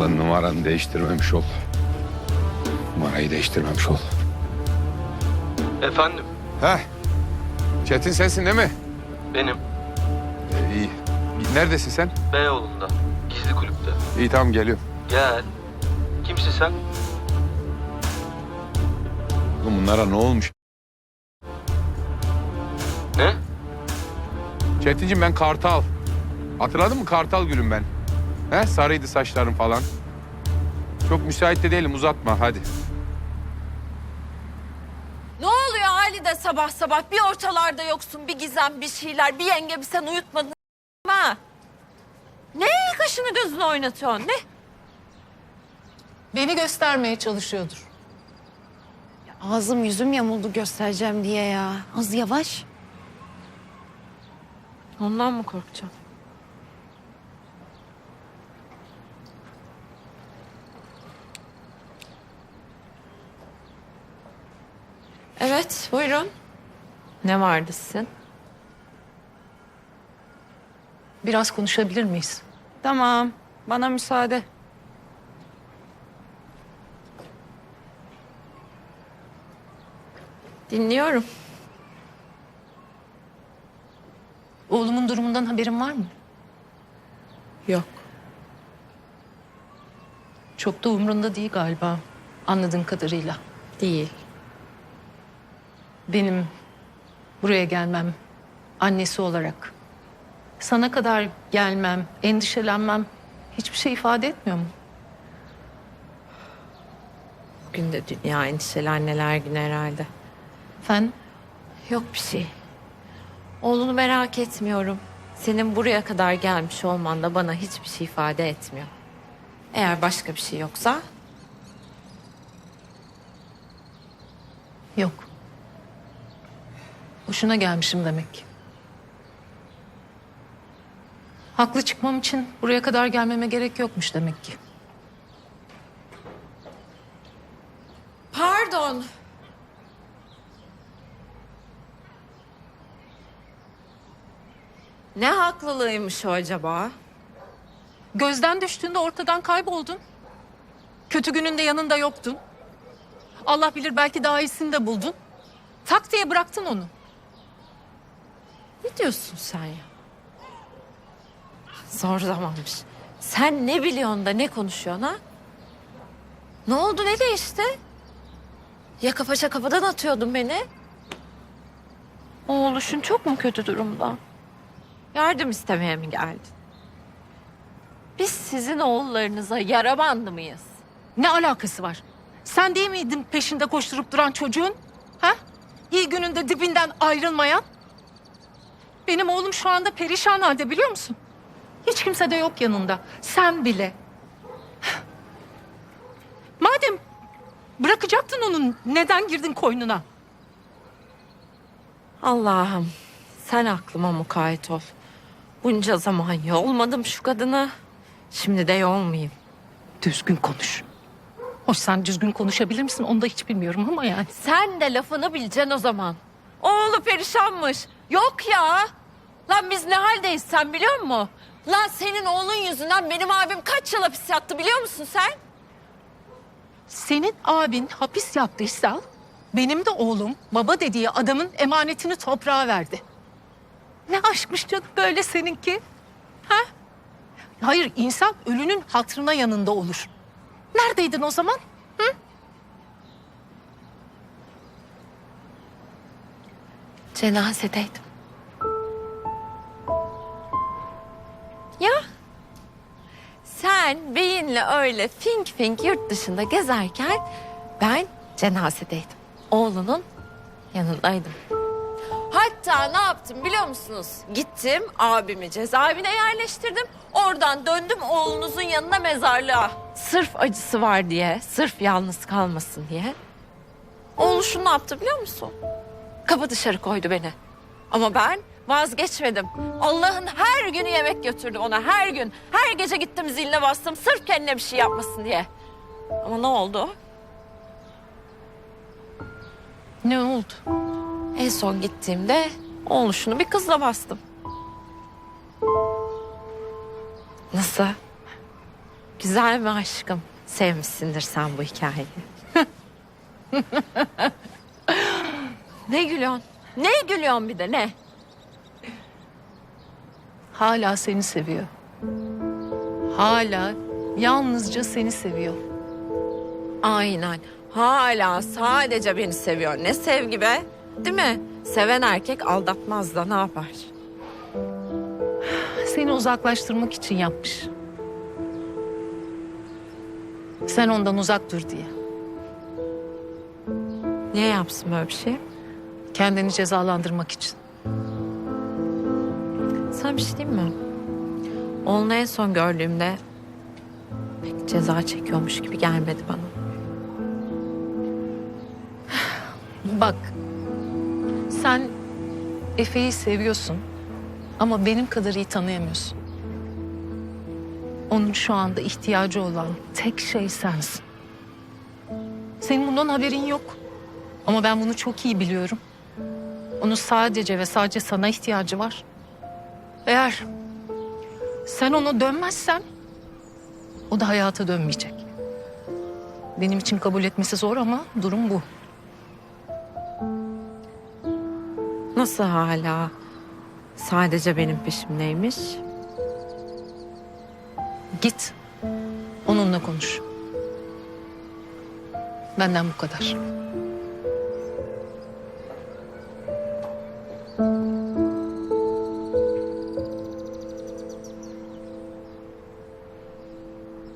Lan numaranı değiştirmemiş ol. Numarayı değiştirmemiş ol. Efendim, Heh. Çetin sensin değil mi? benim Ee, iyi. Neredesin sen? Beyoğlu'nda, gizli kulüpte. İyi tamam geliyorum. Gel. Kimsin sen? Oğlum bunlara ne olmuş? Ne? Çetinciğim ben Kartal. Hatırladın mı Kartal gülüm ben? He sarıydı saçlarım falan. Çok müsait de değilim uzatma hadi. Ne oluyor Halide sabah sabah? Bir ortalarda yoksun, bir gizem, bir şeyler. Bir yenge bir sen uyutmadın. Ha? Ne kaşını gözünü oynatıyorsun? Ne? Beni göstermeye çalışıyordur. Ağzım yüzüm yamuldu göstereceğim diye ya. Az yavaş. Ondan mı korkacağım? Evet, buyurun. Ne vardı sizin? Biraz konuşabilir miyiz? Tamam. Bana müsaade. Dinliyorum. Oğlumun durumundan haberin var mı? Yok. Çok da umrunda değil galiba. Anladığım kadarıyla. Değil. Benim buraya gelmem annesi olarak sana kadar gelmem, endişelenmem hiçbir şey ifade etmiyor mu? Bugün de dünya endişeli anneler günü herhalde. Efendim? Yok bir şey. Oğlunu merak etmiyorum. Senin buraya kadar gelmiş olman da bana hiçbir şey ifade etmiyor. Eğer başka bir şey yoksa Yok. Boşuna gelmişim demek ki. Haklı çıkmam için buraya kadar gelmeme gerek yokmuş demek ki. Pardon. Ne haklılığıymış o acaba? Gözden düştüğünde ortadan kayboldun. Kötü gününde yanında yoktun. Allah bilir belki daha iyisini de buldun. Tak diye bıraktın onu. Ne diyorsun sen ya? Zor zamanmış. Sen ne biliyorsun da ne konuşuyorsun ha? Ne oldu ne değişti? Yaka paça kapıdan atıyordun beni. Oğluşun çok mu kötü durumda? Yardım istemeye mi geldin? Biz sizin oğullarınıza yara bandı mıyız? Ne alakası var? Sen değil miydin peşinde koşturup duran çocuğun? Ha? İyi gününde dibinden ayrılmayan? Benim oğlum şu anda perişan halde biliyor musun? Hiç kimse de yok yanında. Sen bile. Madem bırakacaktın onu neden girdin koynuna? Allah'ım sen aklıma mukayyet ol. Bunca zaman yolmadım şu kadını. Şimdi de yolmayayım. Düzgün konuş. Hoş sen düzgün konuşabilir misin onu da hiç bilmiyorum ama yani. Sen de lafını bileceksin o zaman. Oğlu perişanmış. Yok ya. Lan biz ne haldeyiz sen biliyor musun? Lan senin oğlun yüzünden benim abim kaç yıl hapis yattı biliyor musun sen? Senin abin hapis yattıysa benim de oğlum baba dediği adamın emanetini toprağa verdi. Ne aşkmış canım böyle seninki? Ha? Hayır insan ölünün hatrına yanında olur. Neredeydin o zaman? Cenazedeydim. Ya sen beyinle öyle fink fink yurt dışında gezerken ben cenazedeydim. Oğlunun yanındaydım. Hatta ne yaptım biliyor musunuz? Gittim abimi cezaevine yerleştirdim. Oradan döndüm oğlunuzun yanına mezarlığa. Sırf acısı var diye, sırf yalnız kalmasın diye. Oğlu şunu yaptı biliyor musun? Kapı dışarı koydu beni. Ama ben vazgeçmedim. Allah'ın her günü yemek götürdüm ona her gün. Her gece gittim ziline bastım sırf kendine bir şey yapmasın diye. Ama ne oldu? Ne oldu? En son gittiğimde oğluşunu bir kızla bastım. Nasıl? Güzel mi aşkım? Sevmişsindir sen bu hikayeyi. ne gülüyorsun? Ne gülüyorsun bir de ne? Hala seni seviyor. Hala yalnızca seni seviyor. Aynen. Hala sadece beni seviyor. Ne sevgi be? Değil mi? Seven erkek aldatmaz da ne yapar? Seni uzaklaştırmak için yapmış. Sen ondan uzak dur diye. Niye yapsın böyle bir şey? Kendini cezalandırmak için. Sana bir şey diyeyim mi? Onu en son gördüğümde pek ceza çekiyormuş gibi gelmedi bana. Bak, sen Efe'yi seviyorsun ama benim kadar iyi tanıyamıyorsun. Onun şu anda ihtiyacı olan tek şey sensin. Senin bundan haberin yok. Ama ben bunu çok iyi biliyorum. Onun sadece ve sadece sana ihtiyacı var. Eğer sen ona dönmezsen o da hayata dönmeyecek. Benim için kabul etmesi zor ama durum bu. Nasıl hala sadece benim peşimdeymiş? Git. Onunla konuş. Benden bu kadar.